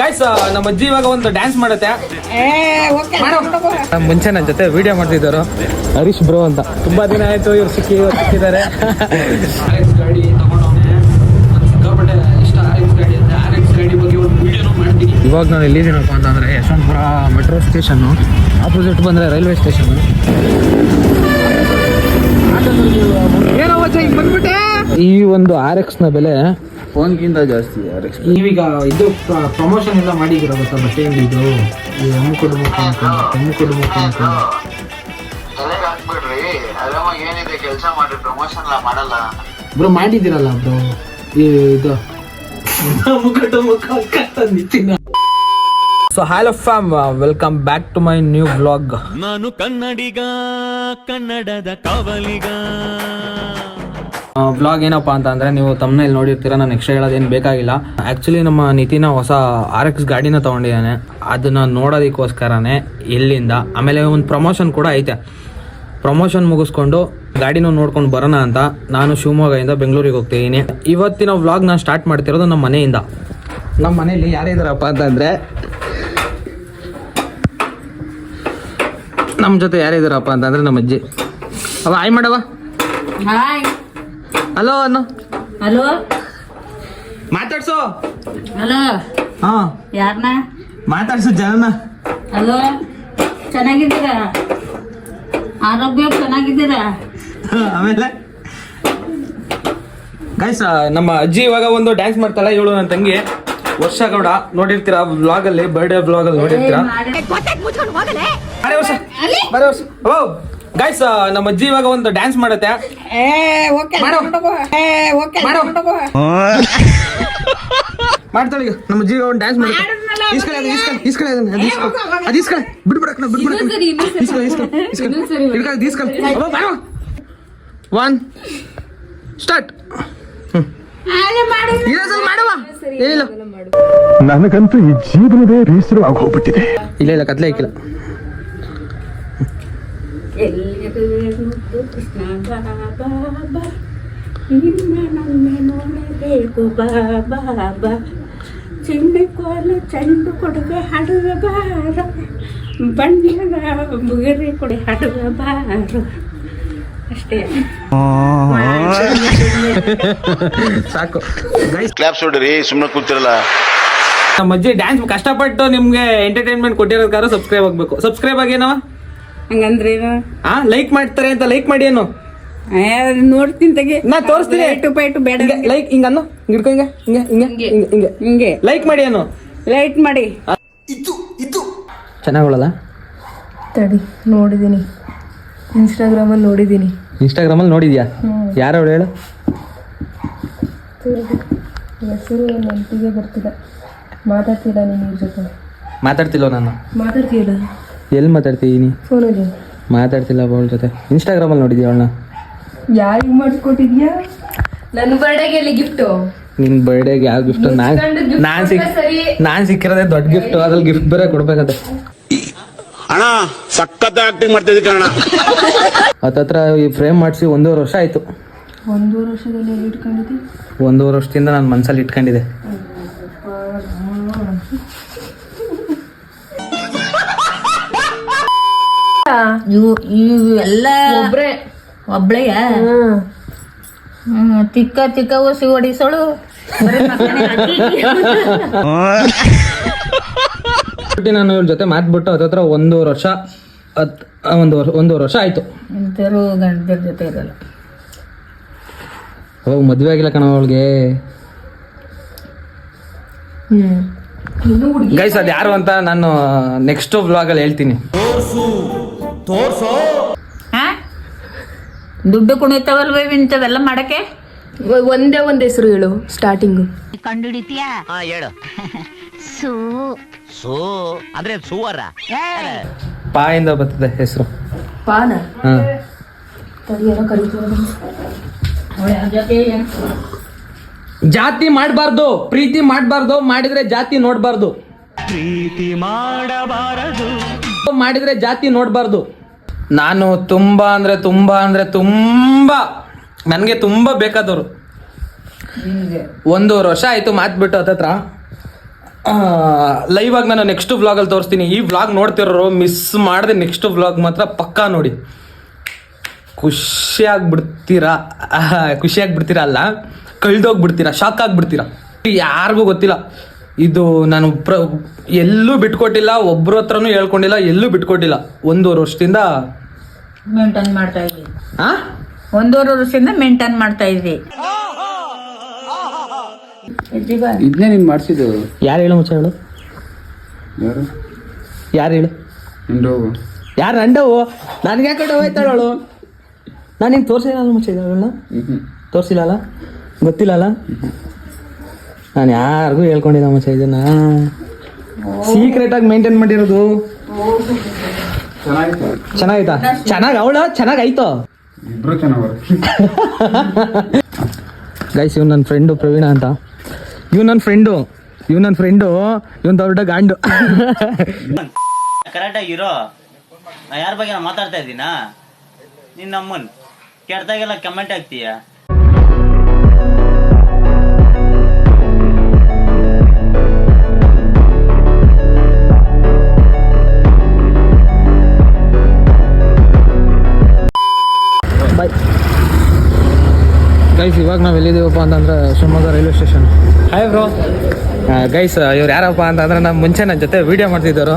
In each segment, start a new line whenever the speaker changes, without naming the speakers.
Guys ನಮ್ಮ ಅಜ್ಜಿ ಇವಾಗ ಒಂದು ಡ್ಯಾನ್ಸ್ ಮಾಡುತ್ತೆ. ಮುಂಚೆ ನನ್ನ ಜೊತೆ ವಿಡಿಯೋ ಮಾಡ್ತಿದ್ದಾರೆ ಹರೀಶ್ ಬ್ರೋ ಅಂತ. ತುಂಬಾ ದಿನ ಆಯ್ತು ಇವ್ರು ಸಿಕ್ಕಿ ಇವ್ರು ಸಿಕ್ಕಿದ್ದಾರೆ. ಗಾಡಿ ನಾನು ಸಿಕ್ಕಾಪಟ್ಟೆ ಇಷ್ಟ ಆರ್ ಗಾಡಿ ಅಂತ ಆರ್ ಗಾಡಿ ಬಗ್ಗೆ ಒಂದು ವಿಡಿಯೋನು ಮಾಡ್ತೀನಿ. ಇವಾಗ ನಾನು ಎಲ್ಲಿದ್ದೀನಪ್ಪ ಅಂತಂದ್ರೆ ಯಶವಂತಪುರ ಮೆಟ್ರೋ ಸ್ಟೇಷನ್ನು ಆಪೋಸಿಟ್ ಬಂದರೆ ರೈಲ್ವೆ ಸ್ಟೇಷನ್ ಈ ಒಂದು ಆರ್ ಎಕ್ಸ್ನ ಬೆಲೆ
ಫೋನ್ಗಿಂತ ಜಾಸ್ತಿ ಯಾರು
ನೀವೀಗ ಇದು ಪ್ರಮೋಷನ್ ಎಲ್ಲ ಮಾಡಿದ್ದೀರ ಗೊತ್ತಾ ಬಟ್ಟೆ ಇದು? ಈ ಅಮ್ಮು ಕುಟುಂಬ ಅಮ್ಮು ಕುಟುಂಬ
ತಲೆಗೆ ಹಾಕ್ಬಿಡ್ರಿ. ಆರಾಮಾಗಿ ಏನಿದೆ ಕೆಲಸ ಮಾಡ್ರಿ ಪ್ರಮೋಷನ್ ಎಲ್ಲ ಮಾಡಲ್ಲ.
ಬ್ರೋ ಮಾಡಿದ್ದೀರಲ್ಲ ಬ್ರೋ? ಮುಖ ಇದು so hello fam welcome back to my new blog
ನಾನು ಕನ್ನಡಿಗ ಕನ್ನಡದ ಕಾವಲಿಗ.
ಬ್ಲಾಗ್ ಏನಪ್ಪ ಅಂತ ಅಂದ್ರೆ ನೀವು ತಮ್ಮನೇಲಿ ನೋಡಿರ್ತೀರ ನಾನು ಎಕ್ಸ್ಟ್ರಾ ಹೇಳೋದೇನು ಬೇಕಾಗಿಲ್ಲ. ಆಕ್ಚುಲಿ ನಮ್ಮ ನಿತಿನ ಹೊಸ ಆರ್ ಎಕ್ಸ್ ಗಾಡಿನ ತಗೊಂಡಿದ್ದಾನೆ. ಅದನ್ನ ನೋಡೋದಕ್ಕೋಸ್ಕರನೇ ಇಲ್ಲಿಂದ. ಆಮೇಲೆ ಒಂದು ಪ್ರಮೋಷನ್ ಕೂಡ ಐತೆ. ಪ್ರಮೋಷನ್ ಮುಗಿಸ್ಕೊಂಡು ಗಾಡಿನೂ ನೋಡ್ಕೊಂಡು ಬರೋಣ ಅಂತ ನಾನು ಶಿವಮೊಗ್ಗದಿಂದ ಬೆಂಗಳೂರಿಗೆ ಹೋಗ್ತಿದ್ದೀನಿ. ಇವತ್ತಿನ ವ್ಲಾಗ್ ನಾನು ಸ್ಟಾರ್ಟ್ ಮಾಡ್ತಿರೋದು ನಮ್ಮ ಮನೆಯಿಂದ. ನಮ್ಮ ಮನೆಯಲ್ಲಿ ಯಾರಿದ್ದಾರಪ್ಪ ಅಂತಂದರೆ ನಮ್ಮ ಜೊತೆ ಯಾರಿದ್ದಾರಪ್ಪ ಅಂತಂದರೆ ನಮ್ಮ ಅಜ್ಜಿ. ಅವ ಆಯ್ ಮಾಡವ
ಹಾಯ್.
ಹಲೋ ಅನ್ನು.
ಹಲೋ
ಮಾತಾಡ್ಸೋ.
ಹಲೋ
ಹಾ.
ಯಾರನ್ನ
ಮಾತಾಡ್ಸು ಜನನ.
ಹಲೋ ಚೆನ್ನಾಗಿದ್ದೀರಾ? ಆರೋಗ್ಯ ಚೆನ್ನಾಗಿದ್ದೀರಾ?
ಆಮೇಲೆ? ಗೈಸ್ ನಮ್ಮ ಅಜ್ಜಿ ಇವಾಗ ಒಂದು ಡ್ಯಾನ್ಸ್ ಮಾಡ್ತಾಳೆ. ಇವಳು ನನ್ನ ತಂಗಿ. ವರ್ಷ ಗೌಡ ನೋಡಿರ್ತೀರ ಬ್ಲಾಗ್ ಅಲ್ಲಿ? ಬರ್ಡೇ ಬ್ಲಾಗ್ ಅಲ್ಲಿ ನೋಡಿರ್ತೀರಾ? ಬರೇ ವರ್ಷ. ಬರೇ ವರ್ಷ. ಓ ಗೈಸ್ ನಮ್ಮ ಅಜ್ಜಿ ಇವಾಗ ಒಂದು ಡ್ಯಾನ್ಸ್ ಮಾಡುತ್ತೆ. ಮಾಡು. ಮಾಡು. ಮಾಡ್ತಾಳೆ ಈಗ ನಮ್ಮ ಅಜ್ಜಿ ಒಂದು ಡ್ಯಾನ್ಸ್ ಮಾಡುತ್ತೆ. ಇಸ್ಕಳೆ ಅದು ಇಸ್ಕಳೆ ಇಸ್ಕಳೆ ಇಸ್ಕಳೆ ಇಸ್ಕಳೆ ಇಸ್ಕಳೆ. ಒನ್ ಸ್ಟಾರ್ಟ್
ನನಗಂತೂ ಈ ಜೀವನವೇ ಬೇಸರವಾಗಿ ಹೋಗ್ಬಿಟ್ಟಿದೆ.
ಇಲ್ಲ ಇಲ್ಲ ಕತ್ಲೆ ಹಾಕಿಲ್ಲ.
ಎಲ್ಲಿರುವುದು ಕೃಷ್ಣ ಬಾಬಾ ನಿನ್ನ ನನ್ನೆ ನೋಡಬೇಕು ಬಾಬಾ. ಚಿನ್ನ ಕೋಲು ಚೆಂಡು ಕೊಡುಗೆ ಹಾಡುವ ಬಾರ ಬಣ್ಣದ ಬುಗರಿ ಕೊಡಿ ಹಾಡುವ ಬಾರು. ಅಷ್ಟೇ.
ಸಾಕು. ಗೈಸ್
ಕ್ಲಾಪ್ಸ್ ನೋಡ್ರಿ ಸುಮ್ಮನೆ ಕೂತಿರಲ್ಲ.
ನಮ್ಮ ಅಜ್ಜಿ ಡ್ಯಾನ್ಸ್ ಕಷ್ಟಪಟ್ಟು ನಿಮ್ಗೆ ಎಂಟರ್ಟೈನ್ಮೆಂಟ್ ಕೊಟ್ಟಿರೋದಕ್ಕಾರ ಸಬ್ಸ್ಕ್ರೈಬ್ ಆಗ್ಬೇಕು. ಸಬ್ಸ್ಕ್ರೈಬ್ ಆಗೇನವ?
ಹಂಗಂದ್ರೇನು
ಆ ಲೈಕ್ ಮಾಡ್ತಾರೆ ಅಂತ ಲೈಕ್ ಮಾಡಿ ಏನು?
ನೋಡ್ತೀನಿ ತೆಗೆ.
ನಾ ತೋರಿಸ್ತೀನಿ.
ಲೈಟು ಪೈಟು ಬೇಡ
ಲೈಕ್ ಹಿಂಗ ಅನ್ನು ಹಿಡ್ಕೊ ಹಿಂಗೆ ಹಿಂಗೆ ಹಿಂಗ ಹಿಂಗೆ. ಹಿಂಗೆ
ಹಿಂಗೆ.
ಲೈಕ್ ಮಾಡಿ ಏನು?
ಲೈಟ್ ಮಾಡಿ.
ಚೆನ್ನಾಗೊಳ್ಳಲ್ಲ?
ತಡಿ ನೋಡಿದ್ದೀನಿ ಇನ್ಸ್ಟಾಗ್ರಾಮಲ್ಲಿ ನೋಡಿದ್ದೀನಿ
ಇನ್ಸ್ಟಾಗ್ರಾಮಲ್ಲಿ ನೋಡಿದ್ಯಾ? ಯಾರು ಅವಳು ಹೇಳು?
ಹೆಸರು ನೆನಪಿಗೆ ಬರ್ತಿಲ್ಲ ಮಾತಾಡ್ತಿಲ್ಲ ನೀನು ಜೊತೆ.
ಮಾತಾಡ್ತಿಲ್ಲ ನಾನು?
ಮಾತಾಡ್ತೀಯಲ್ಲ
ಎಲ್ಲಿ ಮಾತಾಡ್ತಿದ್ದೀನಿ
ಫೋನಲ್ಲಿ
ಮಾತಾಡ್ತಿಲ್ಲ ಅವಳ ಜೊತೆ. ಇನ್ಸ್ಟಾಗ್ರಾಮಲ್ಲಿ ನೋಡಿದ್ಯಾ ಅವಳನ್ನ?
ಯಾರಿಗೆ ಮಾಡಿಸ್ಕೊಟ್ಟಿದ್ಯಾ? ನನ್ನ ಬರ್ಡೇಗೆ ಎಲ್ಲಿ ಗಿಫ್ಟು
ನಿನ್ ಬರ್ಡೇಗೆ ಯಾವ ಗಿಫ್ಟ್ ನಾನ್ ನಾನ್ ಸಿಕ್ ನಾನ್ ಸಿಕ್ಕಿರೋದೇ ದೊಡ್ಡ ಗಿಫ್ಟ್ ಅದ್ರಲ್ಲಿ ಗಿಫ್ಟ್ ಬೇರೆ ಕೊಡ್ಬೇಕಂತೆ.
ಅಣ್ಣ ಸಖತ್ ಆಕ್ಟಿಂಗ್ ಮಾಡ್ತಿದ್ದೆ ಕಣ
ಹತ್ತತ್ರ ಈ ಫ್ರೇಮ್ ಮಾಡಿಸಿ ಒಂದೂವರೆ ವರ್ಷ ಆಯ್ತು.
ಒಂದೂವರೆ ವರ್ಷದಲ್ಲಿ ಇಟ್ಕೊಂಡಿದ್ದೆ?
ಒಂದೂವರೆ ವರ್ಷದಿಂದ ನಾನು ಮನ್ಸಲ್ಲಿ ಇಟ್ಕೊಂಡಿದ್ದೆ.
ಇವು ಇವು ಎಲ್ಲ ಒಬ್ರೆ. ಒಬ್ಳೆಯ? ತಿಕ್ಕ ತಿಕ್ಕ ಓಸಿ ಹೊಡಿಸೋಳು. ಬರೀ ಮಕ್ಕನೇ ಹಾಕಿ.
ಬಿಟ್ಟು ನಾನು ಇವ್ರ ಜೊತೆ ಮಾತ್ಬಿಟ್ಟು ಹತ್ತತ್ರ ಒಂದೂವರೆ ವರ್ಷ ಹತ್ ಒಂದು ವರ್ಷ ಒಂದೂವರೆ ವರ್ಷ ಆಯ್ತು.
ಇಂಥವ್ರು ಗಂಡದ್ರ ಜೊತೆ ಇರಲ್ಲ.
ಅವಾಗ ಮದುವೆ ಆಗಿಲ್ಲ ಕಣ ಅವಳಿಗೆ. ಗೈಸ್ ಅದು ಯಾರು ಅಂತ ನಾನು ನೆಕ್ಸ್ಟ್ ವ್ಲಾಗಲ್ಲಿ ಹೇಳ್ತೀನಿ.
ಹಾ? ದುಡ್ಡು ಕುಣಿತಾವಲ್ವೇ ಇಂಥವೆಲ್ಲ ಮಾಡಕ್ಕೆ?
ಒಂದೇ ಒಂದ್ ಹೆಸರು ಹೇಳು ಸ್ಟಾರ್ಟಿಂಗು
ಹಾ ಹೇಳು. ಸೂ. ಸೂ ಅಂದ್ರೆ ಸುವರ.
ಪಾಯಿಂದ ಬರ್ತದೆ ಹೆಸರು.
ಪಾನ?
ಹಾ. ಜಾತಿ ಮಾಡಬಾರ್ದು ಪ್ರೀತಿ ಮಾಡಬಾರ್ದು ಮಾಡಿದ್ರೆ ಜಾತಿ ನೋಡಬಾರ್ದು.
ಪ್ರೀತಿ ಮಾಡಬಾರದು.
ಮಾಡಿದ್ರೆ ಜಾತಿ ನೋಡಬಾರ್ದು. ನಾನು ತುಂಬಾ ಅಂದ್ರೆ ತುಂಬಾ ಅಂದ್ರೆ ತುಂಬಾ ನನಗೆ ತುಂಬಾ ಬೇಕಾದವರು. ಒಂದು ವರ್ಷ ಆಯ್ತು ಮಾತು ಬಿಟ್ಟು ಹತ್ತತ್ರ ಲೈವ್ ಆಗಿ ನಾನು ನೆಕ್ಸ್ಟ್ ವ್ಲಾಗಲ್ಲಿ ತೋರಿಸ್ತೀನಿ. ಈ ವ್ಲಾಗ್ ನೋಡ್ತಿರೋರು ಮಿಸ್ ಮಾಡಿದೆ ನೆಕ್ಸ್ಟ್ ವ್ಲಾಗ್ ಮಾತ್ರ ಪಕ್ಕಾ ನೋಡಿ. ಖುಷಿಯಾಗ್ಬಿಡ್ತೀರಾ ಖುಷಿಯಾಗ್ಬಿಡ್ತೀರಾ ಅಲ್ಲ? ಕಳ್ದೋಗ್ಬಿಡ್ತೀರಾ? ಶಾಕ್ ಆಗ್ಬಿಡ್ತೀರಾ? ಯಾರಿಗೂ ಗೊತ್ತಿಲ್ಲ. ಇದು ನಾನು ಪ್ರ ಎಲ್ಲೂ ಬಿಟ್ಕೊಟ್ಟಿಲ್ಲ ಒಬ್ರ ಹತ್ರನೂ ಹೇಳ್ಕೊಂಡಿಲ್ಲ ಎಲ್ಲೂ ಬಿಟ್ಕೊಟ್ಟಿಲ್ಲ. ಒಂದೂವರೆ ವರ್ಷದಿಂದ
ಮೇಂಟೈನ್ ಮಾಡ್ತಾ ಇದ್ವಿ
ಆ?
ಒಂದೂವರೆ ವರ್ಷದಿಂದ ಮೇಂಟೈನ್ ಮಾಡ್ತಾ ಇದ್ವಿ
ಇದನ್ನೇ ನೀನು ಮಾಡಿಸಿದ್ದು
ಯಾರು ಹೇಳು ಮುಚ್ಚ ಹೇಳು.
ಯಾರು?
ಯಾರು ಹೇಳು?
ನಿಂದು
ಯಾರು ನಂಡವು ನನಗೆ ಯಾಕೆ ಹೋಯ್ತಾಳವಳು ನಾನು ನಿಂಗೆ ತೋರಿಸಿಲ್ಲ ಮುಚ್ಚ ತೋರಿಸಿಲ್ಲ ಗೊತ್ತಿಲ್ಲಲ್ಲ ನಾನು ಯಾರಿಗೂ ಹೇಳ್ಕೊಂಡಿದ್ದೆ ಮಚ್ಚ ಇದನ್ನ. ಸೀಕ್ರೆಟ್ ಆಗಿ ಮೇಂಟೈನ್ ಮಾಡಿರೋದು.
ಚೆನ್ನಾಗೈತಾ
ಚೆನ್ನಾಗಿತ್ತಾ? ಚೆನ್ನಾಗಿ ಅವಳ ಚೆನ್ನಾಗಾಯ್ತು
ಇಬ್ರು
ಗೈಸ್ ಇವ್ ನನ್ನ ಫ್ರೆಂಡು ಪ್ರವೀಣ ಅಂತ. ಇವ್ ನನ್ನ ಫ್ರೆಂಡು ಇವ್ ನನ್ನ ಫ್ರೆಂಡು ಇವನ್ ದೊಡ್ಡ ಗಾಂಡು.
ಕರೆಕ್ಟಾಗಿ ಇರೋ ನಾ ಯಾರ ಬಗ್ಗೆ ನಾನು ಮಾತಾಡ್ತಾ ಇದ್ದೀನಾ? ನಿನ್ನ ಅಮ್ಮನ್ ಕೆಟ್ಟದಾಗೆಲ್ಲ ಕಮೆಂಟ್ ಆಗ್ತೀಯ
ಗೈಸ್ ಇವಾಗ ನಾವು ಎಲ್ಲಿದ್ದೀವಪ್ಪ ಅಂತಂದ್ರೆ Shivamogga railway station. Hi bro guys ಇವ್ರು ಯಾರಪ್ಪ ಅಂತಂದ್ರೆ ನಮ್ಮ ಮುಂಚೆ ನನ್ನ ಜೊತೆ ವಿಡಿಯೋ ಮಾಡ್ತಿದ್ದರು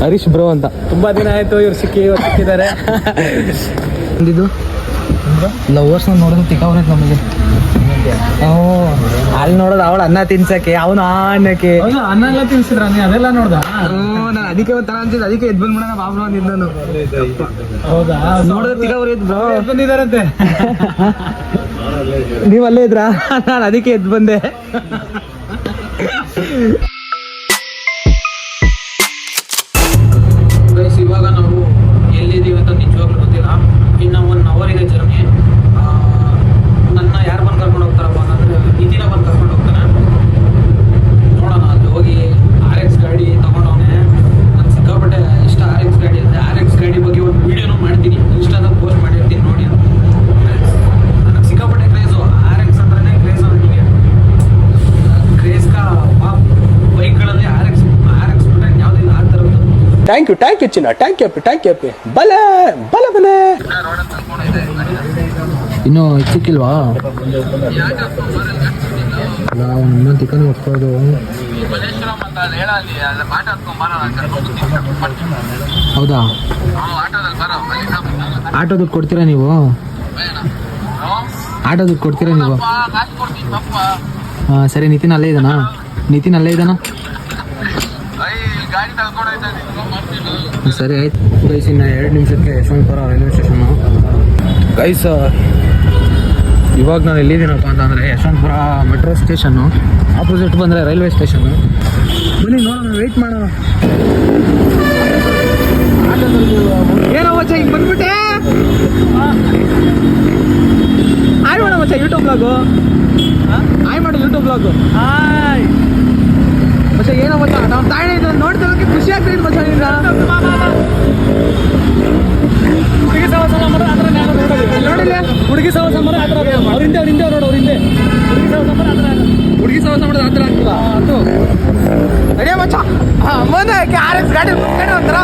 ಹರೀಶ್ ಬ್ರೋ ಅಂತ. ತುಂಬ ದಿನ ಆಯಿತು ಇವ್ರು ಸಿಕ್ಕಿ ಇವ್ರು ಸಿಕ್ಕಿದ್ದಾರೆ. ಬಂದಿದ್ದು ಲವರ್ಸ್ನ ನೋಡೋದು ತಿಕ್ಕವ್ರೆ ನಮಗೆ. ಅಲ್ಲಿ ನೋಡೋದು ಅವಳು ಅನ್ನ ತಿನ್ಸಕ್ಕೆ ಅವನು ಅನ್ನಕ್ಕೆ.
ಅನ್ನ ಎಲ್ಲ ತಿನ್ಸಿದ್ರ ನೀ? ಅದೆಲ್ಲ ನೋಡ್ದ?
ನಾನು ಅದಕ್ಕೆ ಒಂಥರ ಅನ್ಸಿದ್ ಅದಕ್ಕೆ ಎದ್ದು ಬಂದ್ಬಿಡೋಣ ಬಾಬು ಅಂದಿದ್ದು ನಾನು.
ಹೌದಾ?
ನೋಡಿದ್ರೆ ತಿಕ್ಕವ್ರೆ
ಬಂದಿದಾರಂತೆ
ನೀವ್ ಅಲ್ಲೇ ಇದ್ರಾ ನಾನು ಅದಕ್ಕೆ ಎದ್ದು ಬಂದೆ ಇವಾಗ ನಾವು ಎಲ್ಲಿದ್ದೀವಿ ಅಂತ ನಿಜವಾಗ್ಲೂ ಗೊತ್ತಿಲ್ಲ ಇನ್ನು ಒನ್ ಅವರ್ ಇದೆ ಜರ್ನಿ ನನ್ನ ಯಾರು ಬಂದು ಕರ್ಕೊಂಡು ಹೋಗ್ತಾರಪ್ಪ ಅಂತಂದ್ರೆ ನಿತಿನ ಬಂದು ಕರ್ಕೊಂಡು ಹೋಗ್ತಾನೆ ನೋಡೋಣ ಅಲ್ಲಿ ಹೋಗಿ ಆರ್ ಎಕ್ಸ್ ಗಾಡಿ ತಗೊಂಡವನೆ ನಂಗೆ ಸಿಕ್ಕಾಪಟ್ಟೆ ಇಷ್ಟ ಆರ್ ಎಕ್ಸ್ ಗಾಡಿ ಅಂದರೆ ಆರ್ ಎಕ್ಸ್ ಗಾಡಿ ಬಗ್ಗೆ ಒಂದು ವಿಡಿಯೋನು ಮಾಡ್ತೀನಿ ಇನ್ಸ್ಟಾದಾಗ ಪೋಸ್ಟ್ ಮಾಡಿರ್ತೀನಿ ನೋಡಿ ನನಗೆ ಸಿಕ್ಕಾಪಟ್ಟೆ ಕ್ರೇಜು ಆರ್ ಎಕ್ಸ್ ಅಂದ್ರೆ ಕ್ರೇಜು ನನಗೆ ಕ್ರೇಜ್ ಕಾ ಬೈಕ್ಗಳಲ್ಲಿ ಆರ್ ಎಕ್ಸ್ ಆರ್ ಎಕ್ಸ್ ಬಿಟ್ಟರೆ ಯಾವುದಿಲ್ಲ ಆ ಥರದ್ದು
thank you thank you thank ಎಪ್ಪಿ ಬಲ ಬಲ ಬಲ
ಇನ್ನು ಸಿಕ್ಕಿಲ್ವಾ ನಮ್ಮ ಚಿಕನ್ ಹೊತ್ಕೋದು ಹೌದಾ ಆಟೋ ದುಡ್ಡು ಕೊಡ್ತೀರಾ ನೀವು ಆಟೋದಕ್ಕೆ ದುಡ್ಡು ಕೊಡ್ತೀರಾ ನೀವು ಹಾಂ ಸರಿ ನಿತಿನ್ ಅಲ್ಲೇ ಇದ್ದಾನಾ ನಿತಿನ್ ಅಲ್ಲೇ ಇದ್ದಾನಾ ಸರಿ ಆಯ್ತು. ಗೈಸ್ ಇನ್ನು ಎರಡು ನಿಮಿಷಕ್ಕೆ ಯಶವಂತಪುರ ರೈಲ್ವೆ ಸ್ಟೇಷನ್ನು ಗೈಸ್ ಇವಾಗ ನಾನು ಎಲ್ಲಿದ್ದೀನಪ್ಪ ಅಂತಂದರೆ ಯಶವಂತಪುರ ಮೆಟ್ರೋ ಸ್ಟೇಷನ್ನು ಆಪೋಸಿಟ್ ಬಂದರೆ ರೈಲ್ವೆ ಸ್ಟೇಷನ್ನು ಬನ್ನಿ ನೋಡೋಣ ವೆಯ್ಟ್ ಮಾಡೋಣ. ಏನೋ ಮಚ್ಚ ಹಿಂಗೆ ಬಂದ್ಬಿಟ್ಟೆ? ಆಯ್ ಮಾಡೋ ಮಚ್ಚ ಯೂಟ್ಯೂಬ್ ಬ್ಲಾಗು ಆಯ್ ಮಾಡು ಯೂಟ್ಯೂಬ್ ಬ್ಲಾಗು ಆಯ್ ಮಚ್ಚ ಏನೋ ಮಚ್ಚ ನಾವು ತಾಯಿ ನೋಡ್ತಾ ಖುಷಿ ಆಗ್ತೈತೆ ಮಚ್ಚ ನಿಂದ ಹುಡುಗಿ ಸಹವಾಸ ನೋಡಿಲ್ಲ? ಹುಡುಗಿ ಸಹವಾಸ ಮಾಡೋದು ಥರ ಅವ್ರ ಹಿಂದೆ ಅವ್ರ ಹಿಂದೆ ನೋಡು ಅವ್ರ ಹಿಂದೆ. ಹುಡುಗಿ ಸಹವಾಸ ಮಾಡೋದು ಥರ ಹುಡುಗಿ ಸಹವಾಸ ಮಾಡೋದು ಆ ಥರ ಆಗ್ತದ ಅದು ಅದೇ ಮಚ್ಚ ಅಮ್ಮನ ಆರ್ ಎಕ್ಸ್ ಗಾಡಿ ಮುಂದ್ಗಡೆ ಒಂಥರ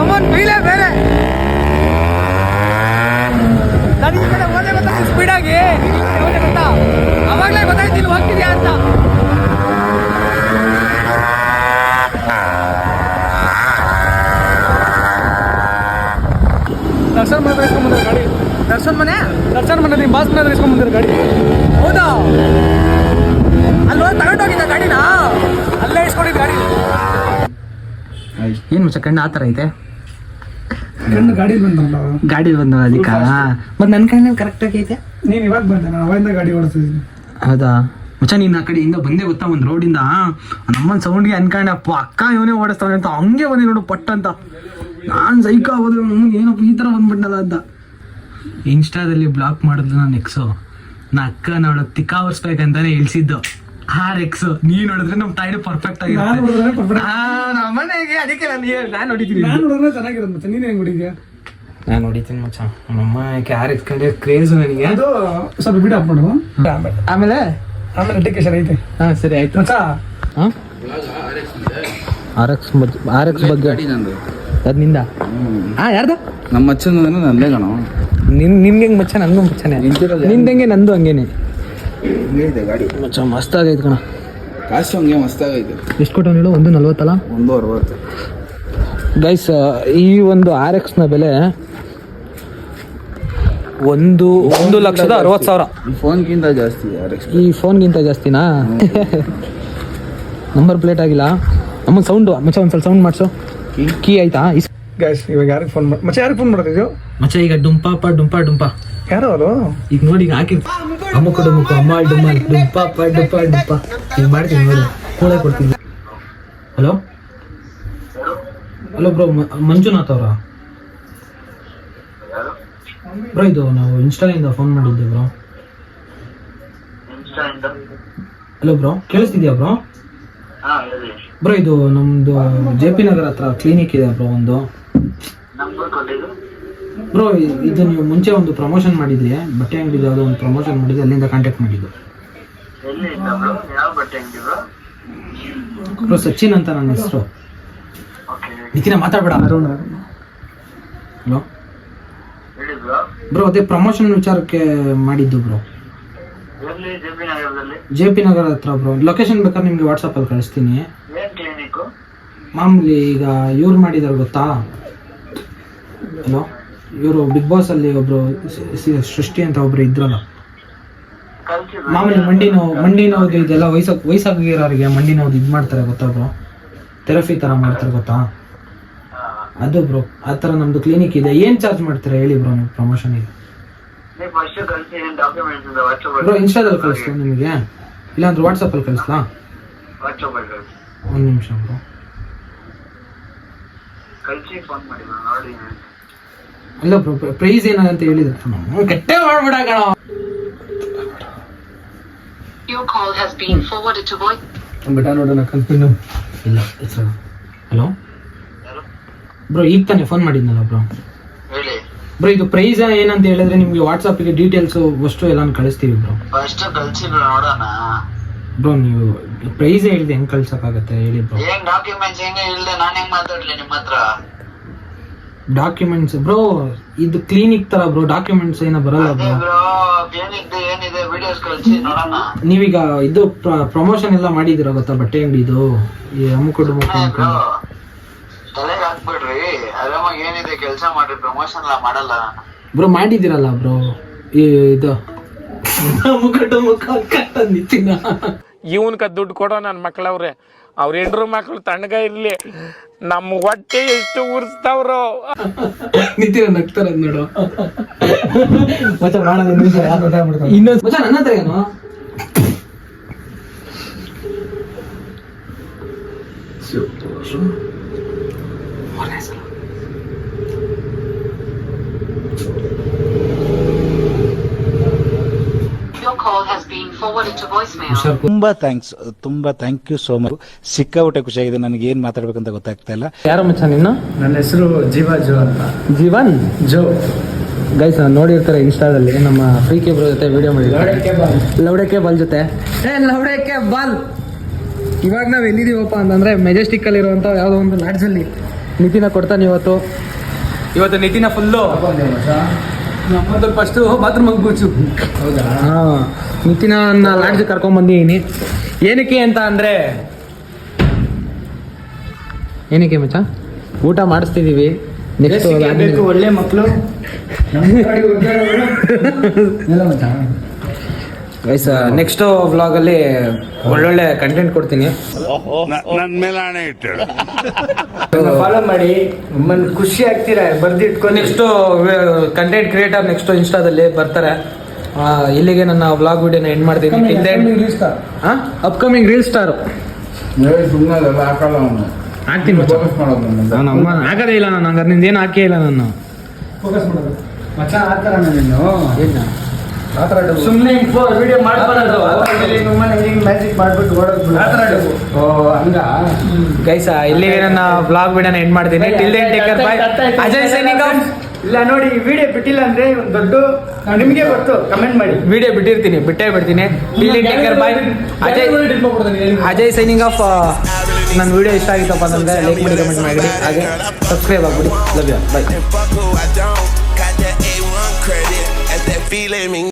ಅಮ್ಮನ ಫೀಲೇ ಬೇರೆ ನಾನು ಈ ಕಡೆ ಹೋದೆ ಗೊತ್ತಾ ಸ್ಪೀಡಾಗಿ ಹೋದೆ ಗೊತ್ತಾ ಅವಾಗಲೇ ಗೊತ್ತಾಯ್ತು ಇಲ್ಲಿ ಹೋಗ್ತಿದ್ಯಾ ಅಂತ ದರ್ಶನ್ ಮನೆ ಇಸ್ಕೊಂಡ್ ಬಂದಿರೋ ಗಾಡಿ ದರ್ಶನ್ ಮನೆ ದರ್ಶನ್ ಮನೆ ನಿಮ್ಮ ಬಾಸ್ ಮನೆ ಇಸ್ಕೊಂಡ್ ಬಂದಿರೋ ಗಾಡಿ? ಹೌದಾ? ಅಲ್ಲಿ ಹೋಗಿ ತಗೊಂಡೋಗಿದ್ದ ಗಾಡಿನ? ಅಲ್ಲೇ ಇಸ್ಕೊಂಡಿದ್ದ ಗಾಡಿ. ಏನು ಮುಚ್ಚ ಕಣ್ಣು ಆ ಥರ ಐತೆ?
ಕಣ್ಣು ಗಾಡಿ ಬಂದಲ್ಲ?
ಗಾಡಿ ಬಂದ ಅದಕ್ಕೆ? ಮತ್ತೆ ನನ್ನ ಕಣ್ಣಲ್ಲಿ ಕರೆಕ್ಟಾಗಿ ಐತೆ?
ನೀನ್ ಇವಾಗ ಬಂದೆ ನಾನು ಅವಾಗಿಂದ ಗಾಡಿ ಓಡಿಸ್ತಿದ್ದೀನಿ.
ಹೌದಾ? ಮಚ್ಚ ನೀನು ಆ ಕಡೆಯಿಂದ ಬಂದೇ ಗೊತ್ತಾ ಒಂದು ರೋಡಿಂದ ನಮ್ಮನ್ನ ಸೌಂಡ್ಗೆ ಅನ್ಕೊಂಡೆ ಅಪ್ಪ ಅಕ್ಕ ಇವನೇ ಓಡಿಸ್ತಾನೆ ಅಂತ ಹಂಗೆ ಬಂದಿ ನೋಡು ಪಟ್ ಅಂತ. ನಾನು ಸೈಕ ಹೋದ್ರೆ ಏನಪ್ಪ ಈ ಥರ ಬಂದ್ಬಿಟ್ಟಲ್ಲ ಅಂತ. ಇನ್ಸ್ಟಾದಲ್ಲಿ ಬ್ಲಾಕ್ ಮಾಡಿದ್ಲು ನಾನು ಎಕ್ಸು ನಾ ಅಕ್ಕ ನೋಡ ತಿಕ್ಕ ಒರ್ಸ್ಬೇಕಂತಾನೆ ಇಳಿಸಿದ್ದು ಆರ್ ಎಕ್ಸ್ ನೀ ನೋಡಿದ್ರೆ ನಮ್ಮ ಟೈಡ್ ಪರ್ಫೆಕ್ಟ್ ಆಗಿರುತ್ತೆ. ಆ, ನಮ್ಮನೆಗೆ ಅದಕ್ಕೆ ನಾನು ನಾನು ನೋಡಿದ್ದೀನಿ.
ನಾನು ನೋಡಿದ್ರೆ ಚೆನ್ನಾಗಿರೋದು ಮತ್ತೆ ನೀನು ಹೆಂಗ್ ಹುಡುಗಿಯ
ನಾನು ನೋಡಿದ್ದೀನಿ ಮಚ್ಚ. ನಮ್ಮಮ್ಮ ಎಕ್ಸ್ ಕಂಡ್ರೆ ಕ್ರೇಜ್ ನನಗೆ.
ಅದು ಸ್ವಲ್ಪ ಬಿಡ ಮಾಡು.
ಆಮೇಲೆ?
ಆಮೇಲೆ ಡಿಕೇಶನ್ ಐತೆ.
ಹಾಂ ಸರಿ ಆಯ್ತು.
ಮಚ್ಚ.
ಹಾಂ? ಆರ್ ಎಕ್ಸ್ ಆರ್ ಎಕ್ಸ್ ಬಗ್ಗೆ ಅದು ನಿಂದ. ಹಾ ಯಾರ್ದ?
ನಮ್ಮ ಅಚ್ಚನ ನಂದೇ ಕಣ.
ನಿನ್ ನಿನ್ಗೆ ಹೆಂಗೆ ಮಚ್ಚ? ನನಗೂ ಮಚ್ಚನೆ.
ನಿಂತಿರೋದು
ನಿಂದಂಗೆ ನಂದು ಹಂಗೇನೆ.
ಹಿಂಗೆ ಇದೆ ಗಾಡಿ.
ಮಚ್ಚ ಮಸ್ತಾಗೈತೆ ಕಣ.
ಕಾಸು ಹಂಗೆ ಮಸ್ತಾಗೈತೆ.
ಎಷ್ಟು ಕೊಟ್ಟು ಹೇಳು? ಒಂದು ನಲ್ವತ್ತಲ್ಲ?
ಒಂದು ಅರವತ್ತು.
ಗೈಸ್ ಈ ಒಂದು ಆರ್ ಎಕ್ಸ್ನ ಬೆಲೆ ಒಂದು ಒಂದು ಲಕ್ಷದ ಅರವತ್ತು ಸಾವಿರ.
ಈ ಫೋನ್ಗಿಂತ ಜಾಸ್ತಿ ಆರ್ ಎಕ್ಸ್
ಈ ಫೋನ್ಗಿಂತ ಜಾಸ್ತಿನಾ? ನಂಬರ್ ಪ್ಲೇಟ್ ಆಗಿಲ್ಲ. ನಮ್ಮ ಸೌಂಡು ಮಚ್ಚ ಒಂದ್ಸಲ ಸೌಂಡ್ ಮಾಡಿಸು. ಕೀ ಆಯ್ತಾ?
ಗೈಸ್ ಇವಾಗ ಯಾರಿಗೆ ಫೋನ್ ಮಾಡಿ ಮಚ್ಚ ಯಾರಿಗೆ ಫೋನ್ ಮಾಡ್ತಿದ್ಯೋ?
ಮಚ್ಚ ಈಗ ಡುಂಪಾಪ ಡುಂಪ ಡುಂಪ.
ಯಾರು ಅವರು?
ಈಗ ನೋಡಿ ಈಗ ಹಾಕಿ ಅಮ್ಮಕ್ಕ ಡುಮ್ಮಕ್ಕ ಅಮ್ಮ ಡುಮ್ಮ ಡುಂಪಾಪ ಡುಂಪ ಡುಂಪ ಈಗ ಮಾಡ್ತೀನಿ ನೋಡಿ ಕೂಡ ಕೊಡ್ತೀನಿ. ಹಲೋ? ಹಲೋ ಬ್ರೋ ಮಂಜುನಾಥ್ ಅವರ? ಬ್ರೋ ಇದು ನಾವು ಇನ್ಸ್ಟಾಲಿಂದ ಫೋನ್ ಮಾಡಿದ್ದೆ ಬ್ರೋ. ಹಲೋ ಬ್ರೋ ಕೇಳಿಸ್ತಿದ್ಯಾ ಬ್ರೋ? ಬ್ರೋ ಇದು ನಮ್ದು ಜೆ ಪಿ ನಗರ ಹತ್ರ ಕ್ಲಿನಿಕ್ ಇದೆ ಬ್ರೋ ಒಂದು. ಬ್ರೋ ಇದು ನೀವು ಮುಂಚೆ ಒಂದು ಪ್ರಮೋಷನ್ ಮಾಡಿದ್ರಿ ಬಟ್ಟೆ ಅಂಗಡಿ ಯಾವುದೋ ಒಂದು ಪ್ರಮೋಷನ್ ಮಾಡಿದ್ರಿ ಅಲ್ಲಿಂದ ಕಾಂಟ್ಯಾಕ್ಟ್ ಮಾಡಿದ್ದು.
ಬ್ರೋ ಯಾವ ಬಟ್ಟೆ ಅಂಗಡಿ ಬ್ರೋ
ಬ್ರೋ ಸಚಿನ್ ಅಂತ ನನ್ನ ಹೆಸರು.
ಓಕೆ
ನಿತಿನ ಮಾತಾಡ್ಬೇಡ. ಹಲೋ
ಹೇಳಿ ಬ್ರೋ
ಬ್ರೋ ಅದೇ ಪ್ರಮೋಷನ್ ವಿಚಾರಕ್ಕೆ ಮಾಡಿದ್ದು ಬ್ರೋ
ಜೆ ಪಿ
ನಗರ ಹತ್ರ ಬ್ರೋ ಲೊಕೇಶನ್ ಬೇಕಾದ್ರೆ ನಿಮಗೆ ವಾಟ್ಸಪ್ಪಲ್ಲಿ ಕಳಿಸ್ತೀನಿ. ಮಾಮೂಲಿ ಈಗ ಇವ್ರು ಮಾಡಿದಾರೆ ಗೊತ್ತಾ? ಹಲೋ ಇವರು ಬಿಗ್ ಬಾಸ್ ಅಲ್ಲಿ ಒಬ್ರು ಸೃಷ್ಟಿ ಅಂತ ಒಬ್ರು ಇದ್ರಲ್ಲ. ಮಾಮೂಲಿ ಮಂಡಿ ನೋವು ಮಂಡಿ ನೋವು ಇದೆಲ್ಲ ವಯಸ್ಸಾಗ ವಯಸ್ಸಾಗಿರೋರಿಗೆ ಮಂಡಿ ನೋವು ಇದು ಮಾಡ್ತಾರೆ ಗೊತ್ತಾ ಬ್ರೋ ಥೆರಪಿ ಥರ ಮಾಡ್ತಾರೆ ಗೊತ್ತಾ? ಅದು ಬ್ರೋ ಆ ಥರ ನಮ್ಮದು ಕ್ಲಿನಿಕ್ ಇದೆ. ಏನು ಚಾರ್ಜ್ ಮಾಡ್ತಾರೆ ಹೇಳಿ ಬ್ರೋ ನೀವು ಪ್ರಮೋಷನಿಗೆ ಬ್ರೋ ಇನ್ಸ್ಟಾದಲ್ಲಿ ಕಳಿಸ್ತೀನಿ ನಿಮಗೆ? ಇಲ್ಲಾಂದ್ರೆ ವಾಟ್ಸಪ್ಪಲ್ಲಿ ಕಳಿಸ್ಲಾ? ಒಂದು ನಿಮಿಷ ಬ್ರೋ
ಕಳಿಸಿ ಫೋನ್ ಮಾಡಿ, ನಾನು ನೋಡಿ
ಅಲ್ಲ ಬ್ರೋ ಪ್ರೈಸ್ ಏನ ಅಂತ ಹೇಳಿದ್ರು ಕೆಟ್ಟೆ ಮಾಡ್ಬಿಡ ಕಣ. ಬಿಟ್ಟ ನೋಡೋಣ ಕನ್ಫ್ಯೂನು ಇಲ್ಲ ಹಲೋ ಬ್ರೋ ಈಗ ತಾನೇ ಫೋನ್ ಮಾಡಿದ್ನಲ್ಲ ಬ್ರೋ?
ಹೇಳಿ.
ಬ್ರೋ ಇದು ಪ್ರೈಸ್ ಏನಂತ ಹೇಳಿದ್ರೆ ನಿಮ್ಗೆ ವಾಟ್ಸಪ್ಗೆ ಡೀಟೇಲ್ಸ್ ಅಷ್ಟು ಎಲ್ಲ ಕಳಿಸ್ತೀವಿ ಬ್ರೋ.
ಫಸ್ಟ್ ಕಳಿಸಿ ನೋಡೋಣ.
ಬ್ರೋ ನೀವು ಪ್ರೈಸ್ ಹೇಳಿದೆ ಹೆಂಗ್ ಕಳ್ಸಕ್ಕಾಗತ್ತೆ ಹೇಳಿ ಬ್ರೋ.
ಏನ್ ಡಾಕ್ಯುಮೆಂಟ್ಸ್ ಹೆಂಗೆ ಇಲ್ಲದೆ ನಾನ್ ಹೆಂಗ್ ಮಾತಾಡ್ಲಿ ನಿಮ್ಮ ಹತ್ರ
ಡಾಕ್ಯುಮೆಂಟ್ಸ್ ಬ್ರೋ ಇದು ಕ್ಲಿನಿಕ್ ತರ ಬ್ರೋ ಡಾಕ್ಯುಮೆಂಟ್ಸ್ ಏನೋ ಬರಲ್ಲ
ಅದೇ
ಬ್ರೋ
ಬ್ರೋ ಏನಿದೆ ಏನಿದೆ ವಿಡಿಯೋಸ್ ಕಳ್ಸಿ ನೋಡೋಣ.
ನೀವೀಗ ಇದು ಪ್ರಮೋಷನ್ ಎಲ್ಲ ಮಾಡಿದಿರ ಗೊತ್ತಾ ಬಟ್ಟೆ ಅಂಗಡಿದು? ಈ ಅಮ್ಮಕೊಡು ಮುಖ
ಬ್ರೋ
ಅನ್ಕೊಂಡು
ತಲೆಗೆ ಹಾಕ್ಬಿಡ್ರಿ. ಆರಾಮಾಗಿ ಏನಿದೆ ಕೆಲಸ ಮಾಡ್ರಿ ಪ್ರಮೋಷನ್ ಎಲ್ಲ ಮಾಡಲ್ಲ ನಾನು.
ಬ್ರೋ ಮಾಡಿದಿರಲ್ಲ ಬ್ರೋ ಈ ಇದು. ಅಮ್ಮುಕು ಮುಖ
ಇವನ್ಕ ದುಡ್ಡು ಕೊಡೋ ನನ್ನ ಮಕ್ಳವ್ರೆ. ಅವ್ರ ಹೆಂಡ್ರು ಮಕ್ಳು ತಣ್ಣಗ ಇರ್ಲಿ. ನಮ್ಮ ಹೊಟ್ಟೆ ಎಷ್ಟು ಉರ್ಸ್ತಾವ್ರೋ.
ನಿತ್ಯ ನಗ್ತಾರ ನೋಡು. ಮಚ್ಚ ಮಾಡೋಣ ಇನ್ನೊಂದು ಮಚ್ಚ ನನ್ನ ಹತ್ರ ಏನು?
Your
ತುಂಬಾ ಥ್ಯಾಂಕ್ಸ್ ತುಂಬಾ ಥ್ಯಾಂಕ್ ಯು ಸೋ ಮಚ್ ಸಿಕ್ಕಾಪಟ್ಟೆ ಖುಷಿಯಾಗಿದೆ ನನಗೆ ಏನ್ ಮಾತಾಡ್ಬೇಕಂತ ಗೊತ್ತಾಗ್ತಾ ಇಲ್ಲ.
ಯಾರು ಮಚ್ಚ ನಿನ್ನ?
ನನ್ನ ಹೆಸರು ಜೀವ ಜೋ ಅಂತ.
ಜೀವನ್?
ಜೋ.
ಗೈಸ್ ನೋಡಿರ್ತಾರೆ ಇನ್ಸ್ಟಾದಲ್ಲಿ ನಮ್ಮ ಫ್ರೀ ಕೇಬ್ರ ಜೊತೆ ವಿಡಿಯೋ ಮಾಡಿದ್ರು ಲೌಡಕ್ಕೆ ಬಾಲ್ ಜೊತೆ. ಏ ಲೌಡಕ್ಕೆ ಬಾಲ್ ಇವಾಗ ನಾವು ಎಲ್ಲಿದ್ದೀವಪ್ಪ ಅಂತಂದ್ರೆ ಮೆಜೆಸ್ಟಿಕ್ ಅಲ್ಲಿ ಇರುವಂತ ಯಾವುದೋ ಒಂದು ಲಾಡ್ಜಲ್ಲಿ ನಿತಿನ ಕೊಡ್ತಾನೆ ಇವತ್ತು. ಇವತ್ತು ನಿತಿನ ಫುಲ್ಲು ನಮ್ಮದು ಫಸ್ಟು ಬಾತ್ರೂಮ್ ಕೂಚು ಹಾಂ ನಿತಿನ ಲಾಡ್ಜ್ ಕರ್ಕೊಂಡ್ ಬಂದಿದ್ದೀನಿ ಏನಕ್ಕೆ ಅಂತ ಅಂದರೆ ಏನಕ್ಕೆ ಮಚ್ಚ? ಊಟ ಮಾಡಿಸ್ತಿದೀವಿ. ನೆಕ್ಸ್ಟ್
ಒಳ್ಳೆ ಮಕ್ಕಳು
ಗೈಸ್ ನೆಕ್ಸ್ಟ್ ವ್ಲಾಗ್ ಅಲ್ಲಿ ಒಳ್ಳೊಳ್ಳೆ ಕಂಟೆಂಟ್ ಕೊಡ್ತೀನಿ.
ನನ್ನ ಮೇಲೆ ಹಣೆ ಇಟ್ಟು
ಫಾಲೋ ಮಾಡಿ ನಮ್ಮನ್ನು ಖುಷಿ ಆಗ್ತೀರಾ? ಬರ್ದಿಟ್ಕೊಂಡು
ನೆಕ್ಸ್ಟ್ ಕಂಟೆಂಟ್ ಕ್ರಿಯೇಟರ್ ನೆಕ್ಸ್ಟ್ ಇನ್ಸ್ಟಾದಲ್ಲಿ ಬರ್ತಾರೆ. ಇಲ್ಲಿಗೆ ನನ್ನ ವ್ಲಾಗ್ ವಿಡಿಯೋನ ಎಂಡ್ ಮಾಡ್ತೀನಿ. ಅಪ್ಕಮಿಂಗ್ ರೀಲ್ ಸ್ಟಾರ್ ಹಾಕ್ತೀನಿ ಮಚ್ಚ.
ಫೋಕಸ್ ಮಾಡೋದು ನನ್ನ
ನಾನು ಅಮ್ಮ ಹಾಕದೇ ಇಲ್ಲ ನಾನು ಹಂಗಾರೆ ನಿಂದೇನು ಹಾಕೇ ಇಲ್ಲ ನಾನು.
ಫೋಕಸ್ ಮಾಡೋದು. ಮಚ್ಚ ಆ ಥರ ನೀನು? ಸುಮ್ಮನೆ ವಿಡಿಯೋ ಮಾಡ್ಕೊಳ್ಳೋದು. ಮ್ಯಾಜಿಕ್ ಮಾಡ್ಬಿಟ್ಟು ಓಡೋದು
ಓ ಹಂಗ?
ಗೈಸ್ ಇಲ್ಲಿಗೆ ನನ್ನ ವ್ಲಾಗ್ ವಿಡಿಯೋನ ಎಂಡ್ ಮಾಡ್ತೀನಿ. Till then take care bye Ajay signing
ಇಲ್ಲ ನೋಡಿ ವಿಡಿಯೋ ಬಿಟ್ಟಿಲ್ಲ ಅಂದ್ರೆ ಒಂದು ದೊಡ್ಡ ನಿಮಗೆ ಗೊತ್ತು ಕಮೆಂಟ್ ಮಾಡಿ.
ವಿಡಿಯೋ ಬಿಟ್ಟಿರ್ತೀನಿ ಬಿಟ್ಟೇ ಬಿಡ್ತೀನಿ. Till take care bye Ajay Ajay signing off ನನ್ನ ವಿಡಿಯೋ ಇಷ್ಟ ಆಗಿತ್ತಪ್ಪ ಅಂದ್ರೆ ಲೈಕ್ ಮಾಡಿ ಕಮೆಂಟ್ ಮಾಡಿ. ಹಾಗೆ ಸಬ್ಸ್ಕ್ರೈಬ್ ಆಗ್ಬಿಡಿ. Love you bye